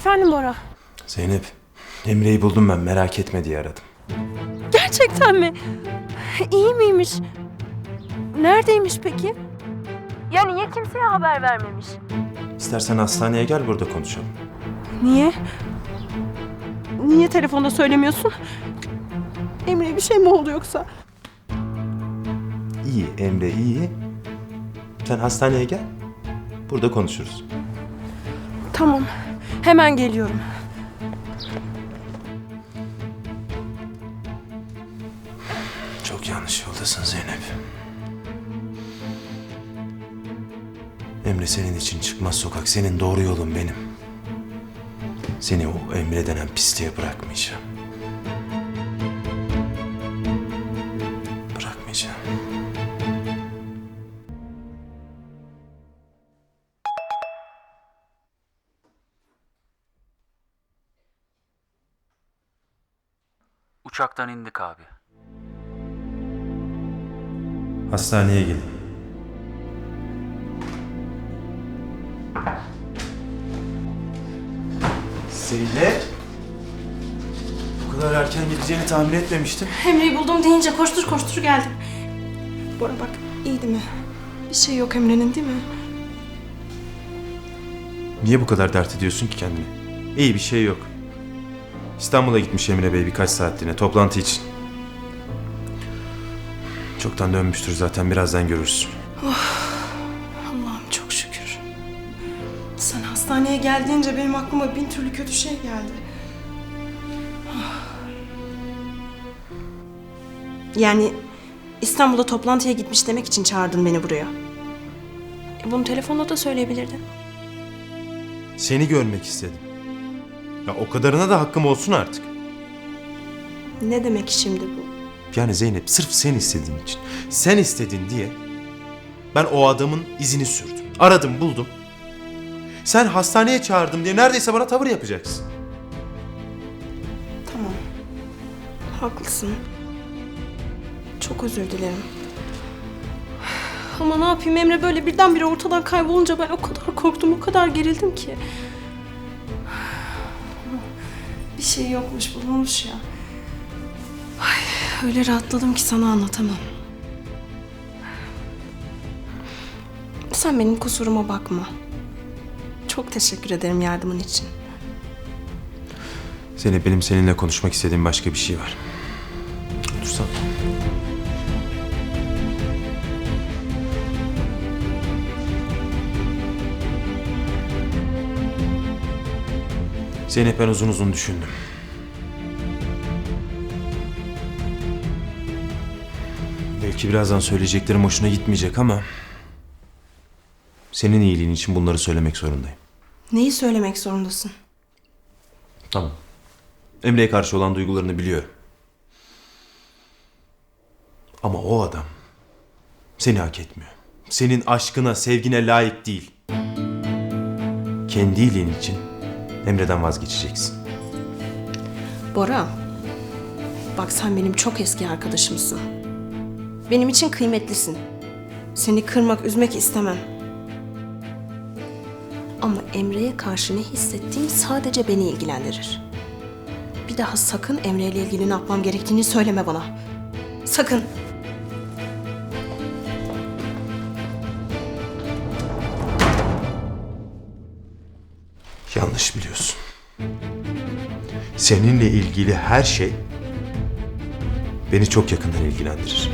Efendim Bora. Zeynep, Emre'yi buldum ben merak etme diye aradım. Gerçekten mi? İyi miymiş? Neredeymiş peki? Ya niye kimseye haber vermemiş? İstersen hastaneye gel burada konuşalım. Niye? Niye telefonda söylemiyorsun? Emre'ye bir şey mi oldu yoksa? İyi Emre iyi. Sen hastaneye gel. Burada konuşuruz. Tamam. Hemen geliyorum. Çok yanlış yoldasın Zeynep. Emre senin için çıkmaz sokak. Senin doğru yolun benim. Seni o Emre denen pisliğe bırakmayacağım. Uçaktan indik abi. Hastaneye gelin. Zeynep. Bu kadar erken gideceğini tahmin etmemiştim. Emre'yi buldum deyince koştur koştur geldim. Bora bak iyi değil mi? Bir şey yok Emre'nin değil mi? Niye bu kadar dert ediyorsun ki kendini? İyi bir şey yok. İstanbul'a gitmiş Emre Bey birkaç saatliğine toplantı için. Çoktan dönmüştür zaten birazdan görürsün. Allah'ım çok şükür. Sen hastaneye geldiğince benim aklıma bin türlü kötü şey geldi. Yani İstanbul'da toplantıya gitmiş demek için çağırdın beni buraya. E bunu telefonda da söyleyebilirdin. Seni görmek istedim. Ya o kadarına da hakkım olsun artık. Ne demek şimdi bu? Yani Zeynep sırf sen istediğin için. Sen istedin diye ben o adamın izini sürdüm. Aradım buldum. Sen hastaneye çağırdım diye neredeyse bana tavır yapacaksın. Tamam. Haklısın. Çok özür dilerim. Ama ne yapayım Emre böyle birdenbire ortadan kaybolunca ben o kadar korktum, o kadar gerildim ki. Bir şey yokmuş, bulunmuş ya. Ay, öyle rahatladım ki sana anlatamam. Sen benim kusuruma bakma. Çok teşekkür ederim yardımın için. Zeynep benim seninle konuşmak istediğim başka bir şey var. Otursana. Zeynep ben uzun uzun düşündüm. Belki birazdan söyleyeceklerim hoşuna gitmeyecek ama... Senin iyiliğin için bunları söylemek zorundayım. Neyi söylemek zorundasın? Tamam. Emre'ye karşı olan duygularını biliyorum. Ama o adam seni hak etmiyor. Senin aşkına, sevgine layık değil. Kendi iyiliğin için Emre'den vazgeçeceksin. Bora, bak sen benim çok eski arkadaşımsın. Benim için kıymetlisin. Seni kırmak, üzmek istemem. Ama Emre'ye karşı ne hissettiğim sadece beni ilgilendirir. Bir daha sakın Emre ile ilgili ne yapmam gerektiğini söyleme bana. Sakın. Yanlış biliyorsun. Seninle ilgili her şey beni çok yakından ilgilendirir.